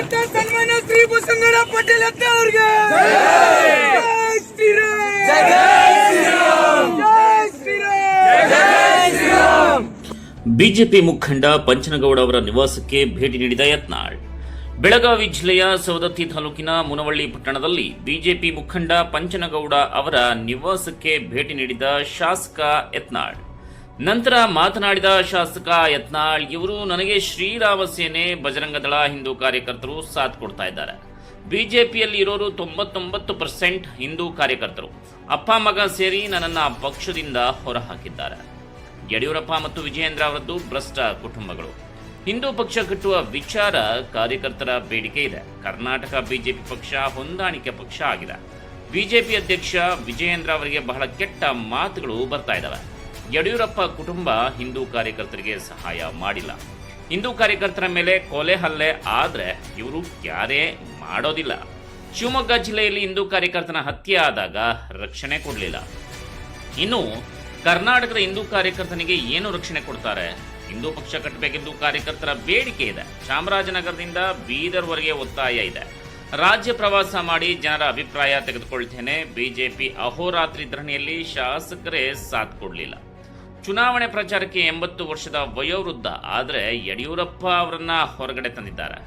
ಅಂತ ಸನ್ಮಾನ ಶ್ರೀ ಪಟೇಲ್ ಅಂತ ಅವ್ರಿಗೆ. ಬಿಜೆಪಿ ಮುಖಂಡ ಪಂಚನಗೌಡ ಅವರ ನಿವಾಸಕ್ಕೆ ಭೇಟಿ ನೀಡಿದ ಯತ್ನಾಳ್. ಬೆಳಗಾವಿ ಜಿಲ್ಲೆಯ ಸವದತ್ತಿ ತಾಲೂಕಿನ ಮುನವಳ್ಳಿ ಪಟ್ಟಣದಲ್ಲಿ ಬಿಜೆಪಿ ಮುಖಂಡ ಪಂಚನಗೌಡ ಅವರ ನಿವಾಸಕ್ಕೆ ಭೇಟಿ ನೀಡಿದ ಶಾಸಕ ಯತ್ನಾಳ್. ನಂತರ ಮಾತನಾಡಿದ ಶಾಸಕ ಯತ್ನಾಳ್, ಇವರು ನನಗೆ ಶ್ರೀರಾಮ ಸೇನೆ ಬಜರಂಗದಳ ಹಿಂದೂ ಕಾರ್ಯಕರ್ತರು ಸಾಥ್ ಕೊಡ್ತಾ ಇದ್ದಾರೆ. ಬಿಜೆಪಿಯಲ್ಲಿ ಇರೋರು ತೊಂಬತ್ತೊಂಬತ್ತು ಪರ್ಸೆಂಟ್ ಹಿಂದೂ ಕಾರ್ಯಕರ್ತರು. ಅಪ್ಪ ಮಗ ಸೇರಿ ನನ್ನನ್ನು ಪಕ್ಷದಿಂದ ಹೊರಹಾಕಿದ್ದಾರೆ. ಯಡಿಯೂರಪ್ಪ ಮತ್ತು ವಿಜಯೇಂದ್ರ ಅವರದ್ದು ಭ್ರಷ್ಟ ಕುಟುಂಬಗಳು. ಹಿಂದೂ ಪಕ್ಷ ಕಟ್ಟುವ ವಿಚಾರ ಕಾರ್ಯಕರ್ತರ ಬೇಡಿಕೆ ಇದೆ. ಕರ್ನಾಟಕ ಬಿಜೆಪಿ ಪಕ್ಷ ಹೊಂದಾಣಿಕೆ ಪಕ್ಷ ಆಗಿದೆ. ಬಿಜೆಪಿ ಅಧ್ಯಕ್ಷ ವಿಜಯೇಂದ್ರ ಅವರಿಗೆ ಬಹಳ ಕೆಟ್ಟ ಮಾತುಗಳು ಬರ್ತಾ ಇದ್ದಾವೆ. ಯಡಿಯೂರಪ್ಪ ಕುಟುಂಬ ಹಿಂದೂ ಕಾರ್ಯಕರ್ತರಿಗೆ ಸಹಾಯ ಮಾಡಿಲ್ಲ. ಹಿಂದೂ ಕಾರ್ಯಕರ್ತರ ಮೇಲೆ ಕೊಲೆ ಹಲ್ಲೆ ಆದ್ರೆ ಇವರು ಯಾರೇ ಮಾಡೋದಿಲ್ಲ. ಶಿವಮೊಗ್ಗ ಜಿಲ್ಲೆಯಲ್ಲಿ ಹಿಂದೂ ಕಾರ್ಯಕರ್ತನ ಹತ್ಯೆ ಆದಾಗ ರಕ್ಷಣೆ ಕೊಡಲಿಲ್ಲ. ಇನ್ನು ಕರ್ನಾಟಕದ ಹಿಂದೂ ಕಾರ್ಯಕರ್ತನಿಗೆ ಏನು ರಕ್ಷಣೆ ಕೊಡ್ತಾರೆ? ಹಿಂದೂ ಪಕ್ಷ ಕಟ್ಟಬೇಕೆಂದು ಕಾರ್ಯಕರ್ತರ ಬೇಡಿಕೆ ಇದೆ. ಚಾಮರಾಜನಗರದಿಂದ ಬೀದರ್ವರೆಗೆ ಒತ್ತಾಯ ಇದೆ. ರಾಜ್ಯ ಪ್ರವಾಸ ಮಾಡಿ ಜನರ ಅಭಿಪ್ರಾಯ ತೆಗೆದುಕೊಳ್ತೇನೆ. ಬಿಜೆಪಿ ಅಹೋರಾತ್ರಿ ಧರಣಿಯಲ್ಲಿ ಶಾಸಕರೇ ಸಾಥ್ ಕೊಡಲಿಲ್ಲ. ಚುನಾವಣೆ ಪ್ರಚಾರಕ್ಕೆ ಎಂಬತ್ತು ವರ್ಷದ ವಯೋವೃದ್ಧ, ಆದರೆ ಯಡಿಯೂರಪ್ಪ ಅವರನ್ನ ಹೊರಗಡೆ ತಂದಿದ್ದಾರೆ.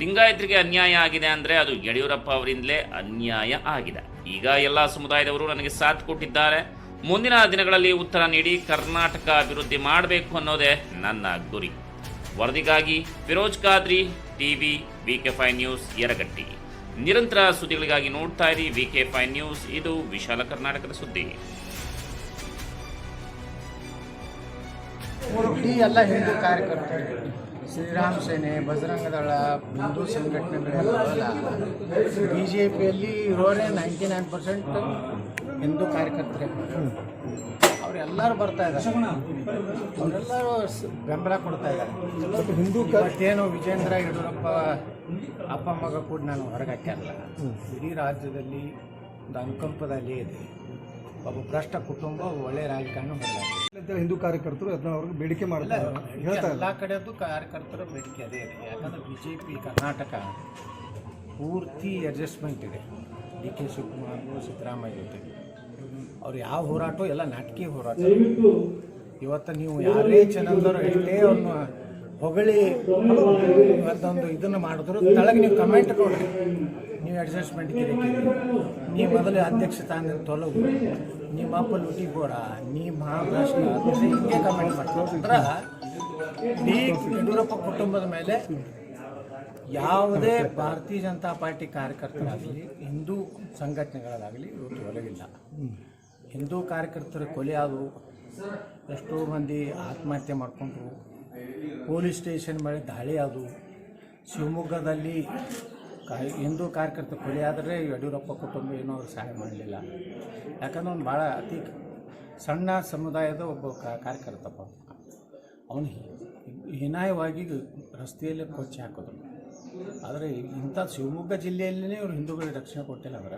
ಲಿಂಗಾಯತರಿಗೆ ಅನ್ಯಾಯ ಆಗಿದೆ ಅಂದರೆ ಅದು ಯಡಿಯೂರಪ್ಪ ಅವರಿಂದಲೇ ಅನ್ಯಾಯ ಆಗಿದೆ. ಈಗ ಎಲ್ಲ ಸಮುದಾಯದವರು ನನಗೆ ಸಾಥ್ ಕೊಟ್ಟಿದ್ದಾರೆ. ಮುಂದಿನ ದಿನಗಳಲ್ಲಿ ಉತ್ತರ ನೀಡಿ ಕರ್ನಾಟಕ ಅಭಿವೃದ್ಧಿ ಮಾಡಬೇಕು ಅನ್ನೋದೇ ನನ್ನ ಗುರಿ. ವರದಿಗಾಗಿ ಫಿರೋಜ್ ಖಾದ್ರಿ, ಟಿವಿ, ವಿಕೆ ಫೈ ನ್ಯೂಸ್, ಯರಗಟ್ಟಿ. ನಿರಂತರ ಸುದ್ದಿಗಳಿಗಾಗಿ ನೋಡ್ತಾ ಇರಿ ವಿಕೆ ನ್ಯೂಸ್, ಇದು ವಿಶಾಲ ಕರ್ನಾಟಕದ ಸುದ್ದಿ. ಇಡೀ ಎಲ್ಲ ಹಿಂದೂ ಕಾರ್ಯಕರ್ತರು. ಶ್ರೀರಾಮ್ ಸೇನೆ ಬಜರಂಗದಳ ಹಿಂದೂ ಸಂಘಟನೆಗಳೆಲ್ಲ ಬಿ ಜೆ ಪಿಯಲ್ಲಿ ಇರೋರೇ ನೈಂಟಿ ನೈನ್ ಪರ್ಸೆಂಟ್ ಹಿಂದೂ ಕಾರ್ಯಕರ್ತರೇ. ಅವರೆಲ್ಲರೂ ಬರ್ತಾ ಇದ್ದಾರೆ. ಅವರೆಲ್ಲರೂ ಬೆಂಬಲ ಕೊಡ್ತಾ ಇದ್ದಾರೆ. ಹಿಂದೂ ಮತ್ತೇನು ವಿಜೇಂದ್ರ ಯಡಿಯೂರಪ್ಪ ಅಪ್ಪ ಮಗ ಕೂಡ ನಾನು ಹೊರಗೆ ಹಾಕ್ಯಾರಲ್ಲ. ಇಡೀ ರಾಜ್ಯದಲ್ಲಿ ಒಂದು ಅನುಕಂಪದಲ್ಲಿ ಇದೆ. ಒಬ್ಬ ಭ್ರಷ್ಟ ಕುಟುಂಬ ಒಳ್ಳೆಯ ರಾಜಕಾರಣ ಮಾಡಿದ್ದಾರೆ ಹಿಂದೂ ಕಾರ್ಯಕರ್ತರು ಅದನ್ನ ಅವ್ರಿಗೆ ಬೇಡಿಕೆ ಮಾಡಿದ್ದಾರೆ ಎಲ್ಲ ಕಡೆಯದ್ದು ಕಾರ್ಯಕರ್ತರ ಬೇಡಿಕೆ ಅದೇ ಇದೆ ಯಾಕಂದ್ರೆ ಬಿ ಜೆ ಪಿ ಕರ್ನಾಟಕ ಪೂರ್ತಿ ಅಡ್ಜಸ್ಟ್ಮೆಂಟ್ ಇದೆ. ಡಿ ಕೆ ಶಿವಕುಮಾರ್ ಸಿದ್ದರಾಮಯ್ಯ ಜೊತೆ. ಅವ್ರು ಯಾವ ಹೋರಾಟ ಎಲ್ಲ ನಾಟಕೀಯ ಹೋರಾಟ. ಇವತ್ತು ನೀವು ಯಾರೇ ಚಾನಲ್ದವ್ರು ಎಷ್ಟೇ ಅವ್ರನ್ನ ಹೊಗಳಿ ಇವತ್ತೊಂದು ಇದನ್ನು ಮಾಡಿದ್ರು ತಳಗೆ ನೀವು ಕಮೆಂಟ್ ನೋಡ್ರಿ. ನೀವು ಅಡ್ಜಸ್ಟ್ಮೆಂಟ್ ಗಿರಿಕಿ ನೀ ಮೊದಲು ಅಧ್ಯಕ್ಷ ಸ್ಥಾನ ತೊಲಗು. ನಿಮ್ಮ ಮಾಪಲ್ಲಿ ಹುಟ್ಟಿ ನೀ ಮಹಾಭ್ರಷ್ಟ ಹಿಂಗೆ ಕಮೆಂಟ್ ಮಾಡ್ತಾರೆ ಡಿ ಯಡಿಯೂರಪ್ಪ ಕುಟುಂಬದ ಮೇಲೆ ಯಾವುದೇ ಭಾರತೀಯ ಜನತಾ ಪಾರ್ಟಿ ಕಾರ್ಯಕರ್ತರಾಗಲಿ, ಹಿಂದೂ ಸಂಘಟನೆಗಳಾಗಲಿ ಇವತ್ತು ಹೊರಗಿಲ್ಲ ಹಿಂದೂ ಕಾರ್ಯಕರ್ತರ ಕೊಲೆ ಆದವು ಎಷ್ಟೋ ಮಂದಿ ಆತ್ಮಹತ್ಯೆ ಮಾಡಿಕೊಂಡ್ರು, ಪೊಲೀಸ್ ಸ್ಟೇಷನ್ ಮೇಲೆ ದಾಳಿ ಆದವು ಶಿವಮೊಗ್ಗದಲ್ಲಿ ಹಿಂದೂ ಕಾರ್ಯಕರ್ತ ಆದರೆ ಯಡಿಯೂರಪ್ಪ ಕುಟುಂಬ ಏನೂ ಅವ್ರು ಸಹಾಯ ಮಾಡಲಿಲ್ಲ. ಯಾಕಂದ್ರೆ ಅವ್ನು ಭಾಳ ಅತಿ ಸಣ್ಣ ಸಮುದಾಯದ ಒಬ್ಬ ಕಾರ್ಯಕರ್ತಪ್ಪ. ಅವನು ಹೀನಾಯವಾಗಿ ರಸ್ತೆಯಲ್ಲೇ ಕೊಚ್ಚಿ ಹಾಕಿದ್ರು. ಆದರೆ ಇಂಥ ಶಿವಮೊಗ್ಗ ಜಿಲ್ಲೆಯಲ್ಲೇ ಇವರು ಹಿಂದೂಗಳಿಗೆ ರಕ್ಷಣೆ ಕೊಟ್ಟಿಲ್ಲ ಅವರ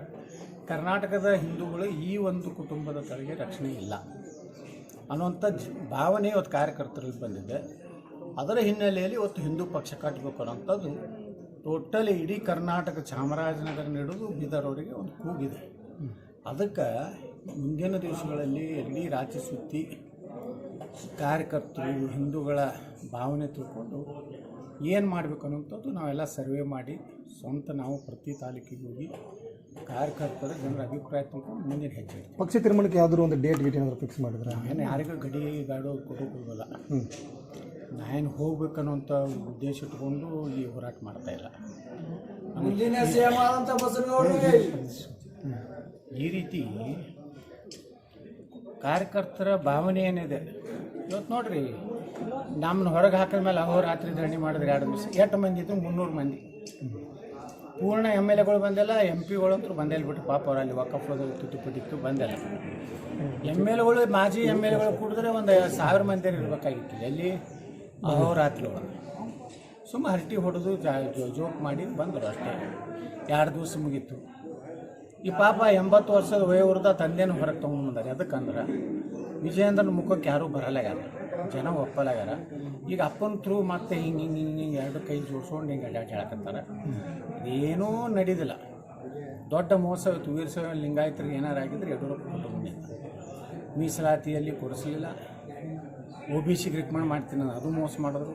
ಕರ್ನಾಟಕದ ಹಿಂದೂಗಳು ಈ ಒಂದು ಕುಟುಂಬದ ತಲೆಗೆ ರಕ್ಷಣೆ ಇಲ್ಲ. ಅನ್ನುವಂಥ ಭಾವನೆ ಇವತ್ತು ಕಾರ್ಯಕರ್ತರಲ್ಲಿ ಬಂದಿದೆ. ಅದರ ಹಿನ್ನೆಲೆಯಲ್ಲಿ ಇವತ್ತು ಹಿಂದೂ ಪಕ್ಷ ಕಟ್ಟಬೇಕು ಅನ್ನೋಂಥದ್ದು ಟೋಟಲಿ ಇಡೀ ಕರ್ನಾಟಕ ಚಾಮರಾಜನಗರ ಹಿಡಿದು ಬೀದರ್ವರೆಗೆ ಒಂದು ಕೂಗಿದೆ. ಅದಕ್ಕೆ ಮುಂದಿನ ದಿವಸಗಳಲ್ಲಿ ಇಡೀ ರಾಜ್ಯ ಸುತ್ತಿ ಕಾರ್ಯಕರ್ತರು ಹಿಂದೂಗಳ ಭಾವನೆ ತಿಳ್ಕೊಂಡು ಏನು ಮಾಡಬೇಕು ಅನ್ನೋಂಥದ್ದು ನಾವೆಲ್ಲ ಸರ್ವೆ ಮಾಡಿ ಸ್ವಂತ ನಾವು ಪ್ರತಿ ತಾಲೂಕಿಗೆ ಹೋಗಿ ಕಾರ್ಯಕರ್ತರ ಜನರ ಅಭಿಪ್ರಾಯ ತಿಳ್ಕೊಂಡು ಮುಂದಿನ ಹೆಚ್ಚು ಪಕ್ಷ ತೀರ್ಮಾನಕ್ಕೆ ಯಾವ್ದಾದ್ರು ಒಂದು ಡೇಟ್ ಗೀಟ್ ಏನಾದರೂ ಫಿಕ್ಸ್ ಮಾಡಿದ್ರೆ? ಏನು ಯಾರಿಗೂ ಗಡಿ ಗಾಡು ಕೊಡೋಕ್ಕೋಗಲ್ಲ ನಾನು ಹೋಗ್ಬೇಕನ್ನುವಂಥ ಉದ್ದೇಶ ಇಟ್ಕೊಂಡು ಈ ಹೋರಾಟ ಮಾಡ್ತಾ ಇಲ್ಲ. ಈ ರೀತಿ ಕಾರ್ಯಕರ್ತರ ಭಾವನೆ ಏನಿದೆ? ಇವತ್ತು ನೋಡ್ರಿ ನಮ್ಮನ್ನ ಹೊರಗೆ ಹಾಕಿದ ಮೇಲೆ ಅಹೋರಾತ್ರಿ ಧರಣಿ ಮಾಡಿದ್ರೆ ಎರಡು ದಿವಸ ಎಷ್ಟು ಮಂದಿ ಇದ್ರು ಮುನ್ನೂರು ಮಂದಿ. ಪೂರ್ಣ ಎಂ ಎಲ್ ಎಗಳು ಬಂದಿಲ್ಲ ಎಂ ಅಂತೂ ಬಂದೇ ಇಲ್ಬಿಟ್ಟು ಪಾಪ ಅವ್ರು ಅಲ್ಲಿ ವಕಫ್ಲದ ತುತ್ತುಪಟ್ಟಿತ್ತು ಬಂದಿಲ್ಲ ಎಂ ಎಲ್ ಎಗಳು ಮಾಜಿ ಎಂ ಎಲ್ ಎಗಳು ಕುಡಿದ್ರೆ ಒಂದು ಸಾವಿರ ಮಂದಿ ಇರಬೇಕಾಗಿತ್ತು. ಎಲ್ಲಿ? ಅಹೋರಾತ್ರಿ ಒಳಗೆ ಸುಮ್ಮ ಹರಟಿ ಹೊಡೆದು ಜೋಕ್ ಮಾಡಿ ಬಂದರು ಅಷ್ಟೇ. ಎರಡು ದಿವಸ ಮುಗೀತು. ಈ ಪಾಪ ಎಂಬತ್ತು ವರ್ಷದ ವಯೋವೃದ್ಧ ತಂದೆನೂ ಹೊರಗೆ ತೊಗೊಂಡ್ಬಂದಾರೆ ಅದಕ್ಕಂದ್ರೆ ವಿಜಯೇಂದ್ರನ ಮುಖಕ್ಕೆ ಯಾರೂ ಬರಲಾಗ್ಯಾರ ಯಾರು. ಜನ ಒಪ್ಪಲಾಗ್ಯಾರ ಈಗ ಅಪ್ಪನ ಥ್ರೂ ಮತ್ತೆ ಹಿಂಗೆ ಹಿಂಗೆ ಹಿಂಗೆ ಹಿಂಗೆ ಎರಡು ಕೈ ಜೋಡ್ಸ್ಕೊಂಡು ಹಿಂಗೆ ಅಡ್ಡಾಡಿ ಹೇಳಕಂತಾರೆ ಏನೂ ನಡೀದಿಲ್ಲ. ದೊಡ್ಡ ಮೋಸ ಇವತ್ತು ಲಿಂಗಾಯತರಿಗೆ ಏನಾರು ಆಗಿದ್ರೆ ಯಡಿಯೂರಪ್ಪ ಕೊಟ್ಟು ಮೀಸಲಾತಿಯಲ್ಲಿ ಕೊಡಿಸಲಿಲ್ಲ. ಒ ಬಿ ಸಿಗೆ ರಿಕಮೆಂಡ್ ಮಾಡ್ತೀನಿ ನಾನು ಅದು ಮೋಸ ಮಾಡಿದ್ರು.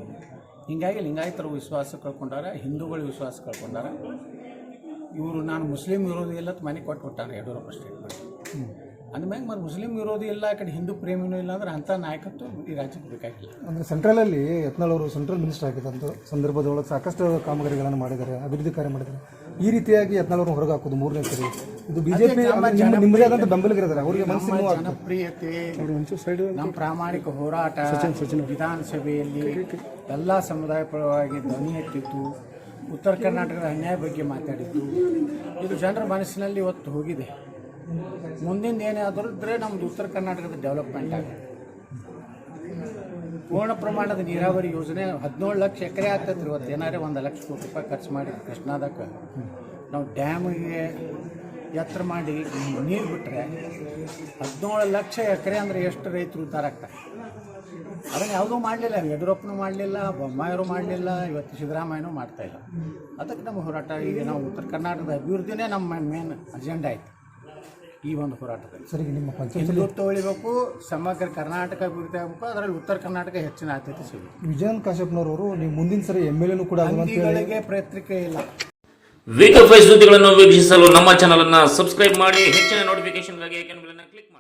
ಹೀಗಾಗಿ ಲಿಂಗಾಯತರು ವಿಶ್ವಾಸ ಕಳ್ಕೊಂಡಾರ, ಹಿಂದೂಗಳು ವಿಶ್ವಾಸ ಕಳ್ಕೊಂಡಾರ. ಇವರು ನಾನು ಮುಸ್ಲಿಂ ವಿರೋಧಿ ಇಲ್ಲ ಅಂತ ಮನೆ ಕೊಟ್ಟು ಕೊಟ್ಟಾರೆ ಯಡಿಯೂರಪ್ಪ ಸ್ಟೇಟ್ಮೆಂಟ್ ಅಂದಮ್ಯಾಗ ಮತ್ತು ಮುಸ್ಲಿಂ ವಿರೋಧಿ ಇಲ್ಲ, ಆ ಕಡೆ ಹಿಂದೂ ಪ್ರೇಮಿನೂ ಇಲ್ಲ ಅಂದ್ರೆ ಅಂಥ ನಾಯಕತ್ವ ಈ ರಾಜ್ಯಕ್ಕೆ ಬೇಕಾಗಿಲ್ಲ. ಅಂದರೆ ಸೆಂಟ್ರಲಲ್ಲಿ ಯತ್ನಾಳ್ ಅವರು ಸೆಂಟ್ರಲ್ ಮಿನಿಸ್ಟರ್ ಆಗಿದ್ದಂಥ ಸಂದರ್ಭದೊಳಗೆ ಸಾಕಷ್ಟು ಕಾಮಗಾರಿಗಳನ್ನು ಮಾಡಿದ್ದಾರೆ, ಅಭಿವೃದ್ಧಿ ಕಾರ್ಯ ಮಾಡಿದ್ದಾರೆ. ಈ ರೀತಿಯಾಗಿ ಹೊರಗಾಕೋದು ಹೊರಗೆ ಹಾಕೋದು ಮೂರನೇ ಸರಿ. ಇದು ಬಿಜೆಪಿ ನಿಮ್ಮದೇ ಆದಂತ ಬೆಂಬಲಿಗರಿದ್ದಾರೆ ಅವರಿಗೆ ಮನಸ್ಸು ನಮ್ಮ ನೋವು ಆಗ್ತದೆ. ಜನಪ್ರಿಯತೆ ನಮ್ಮ ಪ್ರಾಮಾಣಿಕ ಹೋರಾಟ ವಿಧಾನಸಭೆಯಲ್ಲಿ ಎಲ್ಲ ಸಮುದಾಯ ಪರವಾಗಿ ಧ್ವನಿ ಎತ್ತಿತ್ತು. ಉತ್ತರ ಕರ್ನಾಟಕದ ಅನ್ಯಾಯ ಬಗ್ಗೆ ಮಾತಾಡಿತ್ತು ಇದು ಜನರ ಮನಸ್ಸಿನಲ್ಲಿ ಇವತ್ತು ಹೋಗಿದೆ. ಮುಂದಿನ ಏನೇ ಆದರೂ ಇದ್ರೆ ನಮ್ದು ಉತ್ತರ ಕರ್ನಾಟಕದ ಡೆವಲಪ್ಮೆಂಟ್ ಆಗುತ್ತೆ. ಪೂರ್ಣ ಪ್ರಮಾಣದ ನೀರಾವರಿ ಯೋಜನೆ ಹದಿನೇಳು ಲಕ್ಷ ಎಕರೆ ಆಗ್ತೈತೆ ರೀ ಇವತ್ತು. ಏನಾರೇ ಒಂದು ಲಕ್ಷ ಕೋಟಿ ರೂಪಾಯಿ ಖರ್ಚು ಮಾಡಿ ಕೃಷ್ಣಾದಕ್ಕೆ. ನಾವು ಡ್ಯಾಮಿಗೆ ಎತ್ತರ ಮಾಡಿ ನೀರು ಬಿಟ್ಟರೆ ಹದಿನೇಳು ಲಕ್ಷ ಎಕರೆ ಅಂದರೆ ಎಷ್ಟು ರೈತರು ಉದ್ಧಾರ ಆಗ್ತಾರೆ? ಅದನ್ನು ಯಾವುದೂ ಮಾಡಲಿಲ್ಲ. ಯಡಿಯೂರಪ್ಪನೂ ಮಾಡಲಿಲ್ಲ ಬೊಮ್ಮಾಯರು ಮಾಡಲಿಲ್ಲ, ಇವತ್ತು ಸಿದ್ದರಾಮಯ್ಯನೂ ಮಾಡ್ತಾ ಇಲ್ಲ. ಅದಕ್ಕೆ ನಮ್ಮ ಹೋರಾಟ. ಈಗ ನಾವು ಉತ್ತರ ಕರ್ನಾಟಕದ ಅಭಿವೃದ್ಧಿನೇ ನಮ್ಮ ಮೇನ್ ಅಜೆಂಡಾ ಆಯಿತು. ಈ ಒಂದು ಹೋರಾಟದಲ್ಲಿ. ಸರಿ ನಿಮ್ಮ ಪಂಚಾಯತ್ ಹಿಂದುತ್ವ ಉಳಿಬೇಕು ಸಮಗ್ರ ಕರ್ನಾಟಕ ಅಭಿವೃದ್ಧಿ ಆಗಬೇಕು ಅದರಲ್ಲಿ ಉತ್ತರ ಕರ್ನಾಟಕ ಹೆಚ್ಚಿನ ಆದ್ಯತೆ ಸಿಗುತ್ತೆ. ವಿಜಯನ್ ಕಾಶ್ಯಪ್ನವರು ನೀವು ಮುಂದಿನ ಸರಿ ಎಂ ಎಲ್ ಎನು ಕೂಡ ಆಗುವಂತ ಹೇಳಿ ಹಂದಿಗಳಿಗೆ ಇಲ್ಲ. ವೀಕ್ ಫೈಸ್ ಸುದ್ದಿಗಳನ್ನು ವೀಕ್ಷಿಸಲು ನಮ್ಮ ಚಾನಲ್ ಅನ್ನು ಸಬ್ಸ್ಕ್ರೈಬ್ ಮಾಡಿ ಹೆಚ್ಚಿನ ನೋಟಿಫಿಕೇಶನ್ಗಾಗಿ ಕ್ಲಿಕ್ ಮಾಡಿ.